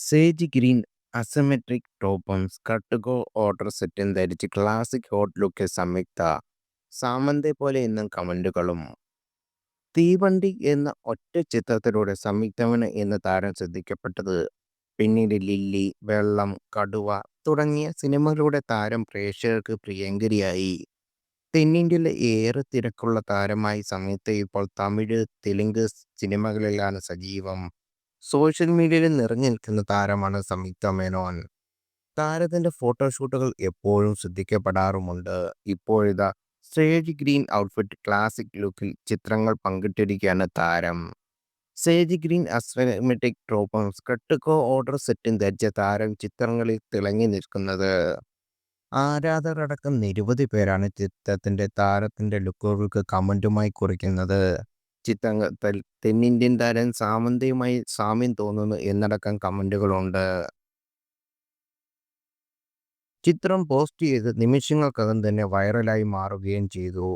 Sage green അസമെട്രിക് ടോപ്പും സ്കർട്ടുകോ order സെറ്റും ധരിച്ച് ക്ലാസിക് ഹോട്ട് ലുക്കിൽ സംയുക്ത സാമന്തെ പോലെ എന്നും കമന്റുകളും. തീവണ്ടി എന്ന ഒറ്റ ചിത്രത്തിലൂടെ സംയുക്തമന് എന്ന താരം ശ്രദ്ധിക്കപ്പെട്ടത്. പിന്നീട് ലില്ലി വെള്ളം കടുവ തുടങ്ങിയ സിനിമകളുടെ താരം പ്രേക്ഷകർക്ക് പ്രിയങ്കരിയായി. തെന്നിന്ത്യയിലെ ഏറെ തിരക്കുള്ള താരമായി സംയുക്ത ഇപ്പോൾ തമിഴ് തെലുങ്ക് സിനിമകളിലാണ് സജീവം. സോഷ്യൽ മീഡിയയിൽ നിറഞ്ഞു നിൽക്കുന്ന താരമാണ് സംയുക്ത മേനോൻ. താരത്തിന്റെ ഫോട്ടോഷൂട്ടുകൾ എപ്പോഴും ശ്രദ്ധിക്കപ്പെടാറുമുണ്ട്. ഇപ്പോഴിതാ സേജ് ഗ്രീൻ ഔട്ട്ഫിറ്റ് ക്ലാസിക് ലുക്കിൽ ചിത്രങ്ങൾ പങ്കിട്ടിരിക്കുകയാണ് താരം. സേജ് ഗ്രീൻ അസ്ട്രമെറ്റിക് ടോപ്പും സ്കട്ടുകോ ഓർഡർ സെറ്റും ധരിച്ച താരം ചിത്രങ്ങളിൽ തിളങ്ങി നിൽക്കുന്നത്. ആരാധകരടക്കം നിരവധി പേരാണ് ചിത്രത്തിന്റെ താരത്തിന്റെ ലുക്കുകൾക്ക് കമന്റുമായി കുറിക്കുന്നത്. ചിത്രത്തിൽ തെന്നിന്ത്യൻ താരം സാമന്തയുമായി സാമ്യം തോന്നുന്നു എന്നടക്കം കമന്റുകളുണ്ട്. ചിത്രം പോസ്റ്റ് ചെയ്ത് നിമിഷങ്ങൾക്കകം തന്നെ വൈറലായി മാറുകയും ചെയ്തു